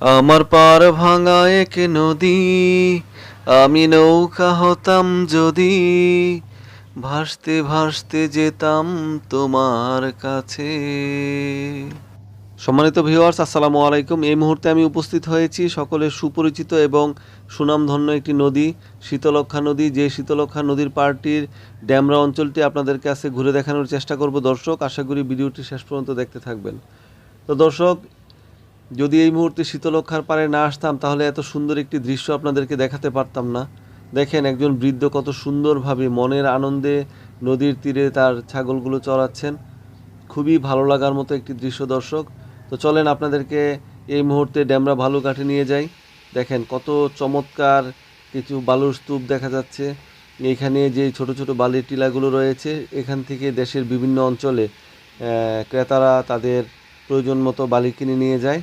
আমার পার ভাঙা এক নদী, আমি নৌকা হতাম যদি, ভাসতে ভাসতে যেতাম তোমার কাছে। সম্মানিত ভিউয়ার্স আসসালামু আলাইকুম। এই মুহূর্তে আমি উপস্থিত হয়েছি সকলের সুপরিচিত এবং সুনামধন্য একটি নদী শীতলক্ষা নদী। যে শীতলক্ষা নদীর পার্টির ড্যামরা অঞ্চলটি আপনাদের কাছে ঘুরে দেখানোর চেষ্টা করব। দর্শক, আশা করি ভিডিওটি শেষ পর্যন্ত দেখতে থাকবেন। তো দর্শক যদি এই মুহূর্তে শীতলক্ষার পারে না আসতাম, তাহলে এত সুন্দর একটি দৃশ্য আপনাদেরকে দেখাতে পারতাম না। দেখেন একজন বৃদ্ধ কত সুন্দরভাবে মনের আনন্দে নদীর তীরে তার ছাগলগুলো চড়াচ্ছেন। খুবই ভালো লাগার মতো একটি দৃশ্য, দর্শক। তো চলেন আপনাদেরকে এই মুহূর্তে ড্যামরা ভালুঘাটে নিয়ে যাই। দেখেন কত চমৎকার কিছু বালুর স্তূপ দেখা যাচ্ছে। এখানে যে ছোট ছোট বালির টিলাগুলো রয়েছে, এখান থেকে দেশের বিভিন্ন অঞ্চলে ক্রেতারা তাদের প্রয়োজন মতো বালি কিনে নিয়ে যায়।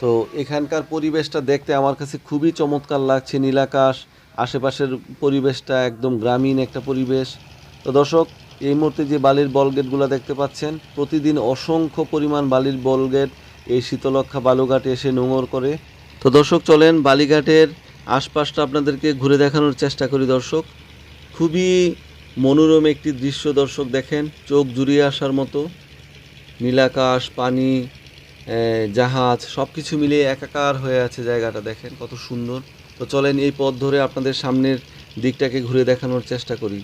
তো এখানকার পরিবেশটা দেখতে আমার কাছে খুবই চমৎকার লাগছে নীলাকাশ আশেপাশের পরিবেশটা একদম গ্রামীণ একটা পরিবেশ। তো দর্শক, এই মুহূর্তে যে বালির বলগেটগুলো দেখতে পাচ্ছেন, প্রতিদিন অসংখ্য পরিমাণ বালির বলগেট এই শীতলক্ষা বালুঘাটে এসে নোঙর করে। তো দর্শক, চলেন বালিঘাটের আশপাশটা আপনাদেরকে ঘুরে দেখানোর চেষ্টা করি দর্শক। খুবই মনোরম একটি দৃশ্য দর্শক দেখেন, চোখ জুড়িয়ে আসার মতো। নীলাকাশ পানি জাহাজ সব কিছু মিলিয়ে একাকার হয়ে আছে জায়গাটা, দেখেন কত সুন্দর। তো চলেন এই পথ ধরে আপনাদের সামনের দিকটাকে ঘুরে দেখানোর চেষ্টা করি।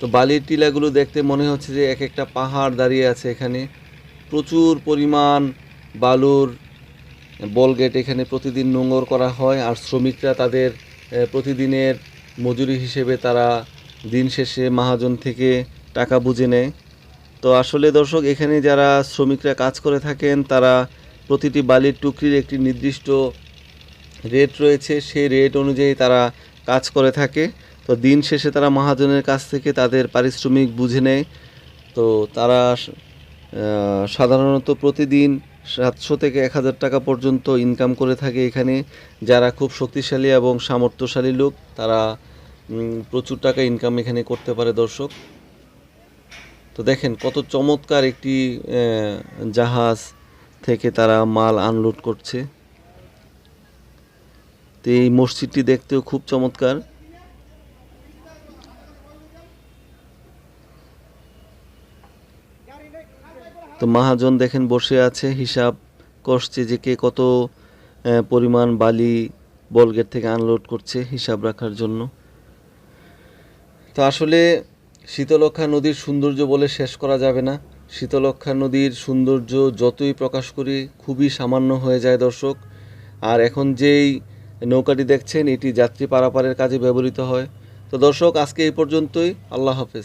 তো বালির টিলাগুলো দেখতে মনে হচ্ছে যে এক একটা পাহাড় দাঁড়িয়ে আছে এখানে। প্রচুর পরিমাণ বালুর বলগেট এখানে প্রতিদিন নোঙর করা হয়, আর শ্রমিকরা তাদের প্রতিদিনের মজুরি হিসেবে তারা দিন শেষে মহাজন থেকে টাকা বুঝে নেয়। তো আসলে দর্শক, এখানে যারা শ্রমিকরা কাজ করে থাকেন, তারা প্রতিটি বালির টুকরির একটি নির্দিষ্ট রেট রয়েছে। সেই রেট অনুযায়ী তারা কাজ করে থাকে। তো দিন শেষে তারা মহাজনের কাছ থেকে তাদের পারিশ্রমিক বুঝে নেয়। তো তারা সাধারণত প্রতিদিন সাতশো থেকে এক হাজার টাকা পর্যন্ত ইনকাম করে থাকে এখানে। যারা খুব শক্তিশালী এবং সামর্থ্যশালী লোক, তারা প্রচুর টাকা ইনকাম এখানে করতে পারে দর্শক। তো দেখেন কত চমৎকার একটি জাহাজ থেকে তারা মাল আনলোড করছে। তো এই মসজিদটি দেখতেও খুব চমৎকার। তো মহাজন দেখেন বসে আছে, হিসাব করছে যে কে কত পরিমাণ বালি বলগেট থেকে আনলোড করছে হিসাব রাখার জন্য। তো আসলে শীতলক্ষা নদীর সৌন্দর্য বলে শেষ করা যাবে না। শীতলক্ষা নদীর সৌন্দর্য যতই প্রকাশ করি, খুবই সামান্য হয়ে যায় দর্শক। আর এখন যেই নৌকাটি দেখছেন, এটি যাত্রী পারাপারের কাজে ব্যবহৃত হয়। তো দর্শক, আজকে এই পর্যন্তই। আল্লাহ হাফেজ।